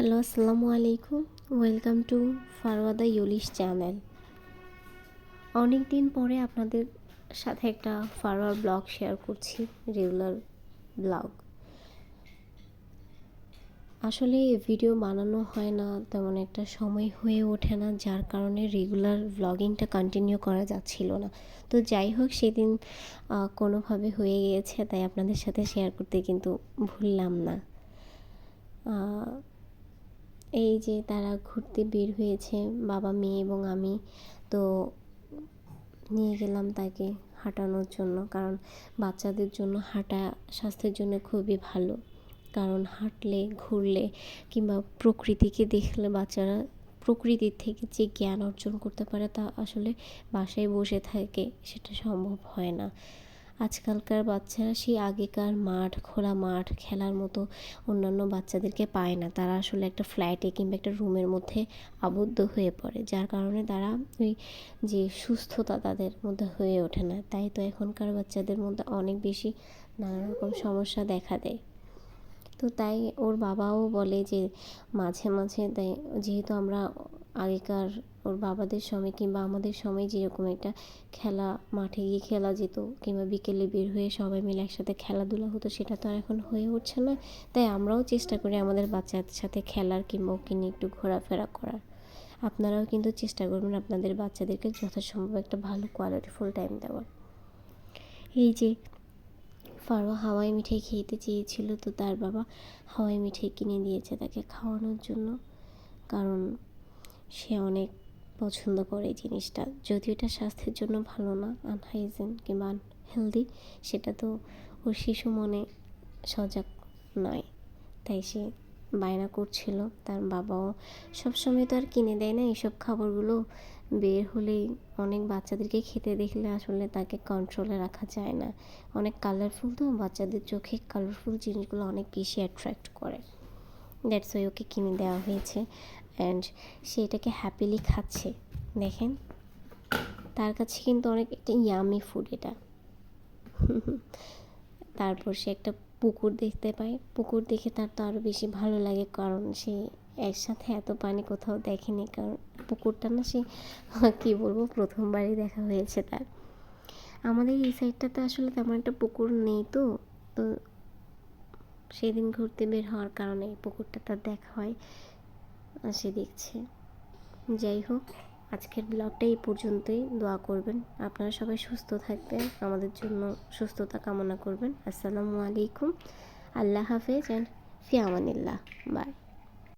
Hello, আসসালামু আলাইকুম। Welcome to ফারওয়াদা ইউলিশ চ্যানেল অনেক দিন পরে আপনাদের সাথে একটা ফারওয়ার ব্লগ শেয়ার করছি রেগুলার ব্লগ আসলে ভিডিও বানানো হয় না, তেমন একটা সময় হয়ে ওঠে না, যার কারণে রেগুলার ব্লগিংটা কন্টিনিউ করা যাচ্ছিল না। তো যাই হোক, সেদিন কোনোভাবে হয়ে গিয়েছে, তাই আপনাদের সাথে শেয়ার করতে কিন্তু ভুললাম না। এই যে তারা ঘুরতে বের হয়েছে, বাবা, মেয়ে এবং আমি। তো নিয়ে গেলাম তাকে হাঁটানোর জন্য, কারণ বাচ্চাদের জন্য হাঁটা স্বাস্থ্যের জন্য খুবই ভালো। কারণ হাঁটলে, ঘুরলে কিংবা প্রকৃতিকে দেখলে বাচ্চারা প্রকৃতির থেকে যে জ্ঞান অর্জন করতে পারে তা আসলে বাসায় বসে থাকে, সেটা সম্ভব হয় না। আজকালকার বাচ্চারা সেই আগেকার মাঠ, খোলা মাঠ খেলার মতো অন্যান্য বাচ্চাদেরকে পায় না। তারা আসলে একটা ফ্ল্যাটে কিংবা একটা রুমের মধ্যে আবদ্ধ হয়ে পড়ে, যার কারণে তারা ওই যে সুস্থতা তাদের মধ্যে হয়ে ওঠে না। তাই তো এখনকার বাচ্চাদের মধ্যে অনেক বেশি নানা রকম সমস্যা দেখা দেয়। তো তাই ওর বাবাও বলে যে, মাঝে মাঝে তাই যেহেতু আমরা আগেকার ওর বাবাদের সময় কিংবা আমাদের সময় যেরকম একটা খেলা, মাঠে গিয়ে খেলা যেত কিংবা বিকেলে বের হয়ে সবাই মিলে একসাথে খেলাধুলা হতো, সেটা তো আর এখন হয়ে উঠছে না। তাই আমরাও চেষ্টা করি আমাদের বাচ্চাদের সাথে খেলার কিংবা ওকে নিয়ে একটু ঘোরাফেরা করার। আপনারাও কিন্তু চেষ্টা করবেন আপনাদের বাচ্চাদেরকে যথাসম্ভব একটা ভালো কোয়ালিটি ফুল টাইম দেওয়ার। এই যে ফারোয়া হাওয়াই মিঠাই খেতে চেয়েছিল তো তার বাবা হাওয়াই মিঠাই কিনে দিয়েছে তাকে খাওয়ানোর জন্য। কারণ সে অনেক পছন্দ করে এই জিনিসটা। যদিও এটা স্বাস্থ্যের জন্য ভালো না আনহাইজেন কিংবা আনহেলদি সেটা তো ওর শিশু মনে সজাগ নয়। তাই সে বায়না করছিল, তার বাবাও সবসময় তো আর কিনে দেয় না, এইসব খাবারগুলো বের হলেই অনেক বাচ্চাদেরকে খেতে দেখলে আসলে তাকে কন্ট্রোলে রাখা যায় না। অনেক কালারফুল তো, বাচ্চাদের চোখে কালারফুল জিনিসগুলো অনেক বেশি অ্যাট্রাক্ট করে। দ্যাটস ওই ওকে কিনে দেওয়া হয়েছে। অ্যান্ড সে এটাকে হ্যাপিলি খাচ্ছে। দেখেন, তার কাছে কিন্তু অনেক একটা ইয়ামি ফুড এটা। তারপর সে একটা পুকুর দেখতে পায়। পুকুর দেখে তার তো আরও বেশি ভালো লাগে, কারণ সে একসাথে এত পানি কোথাও দেখেনি, কারণ পুকুরটা না সে, কী বলব, প্রথমবারই দেখা হয়েছে তার। আমাদের এই সাইডটাতে আসলে তেমন একটা পুকুর নেই তো। তো সেদিন ঘুরতে বের হওয়ার কারণে পুকুরটা তার দেখা হয়। সে দেখছে। যাই হোক, আজকের ব্লগটা এই পর্যন্তই। দোয়া করবেন। আপনারা সবাই সুস্থ থাকবেন, আমাদের জন্য সুস্থতা কামনা করবেন। আসসালামু আলাইকুম। আল্লাহ হাফেজ অ্যান্ড ফিয়ামানিল্লাহ বাই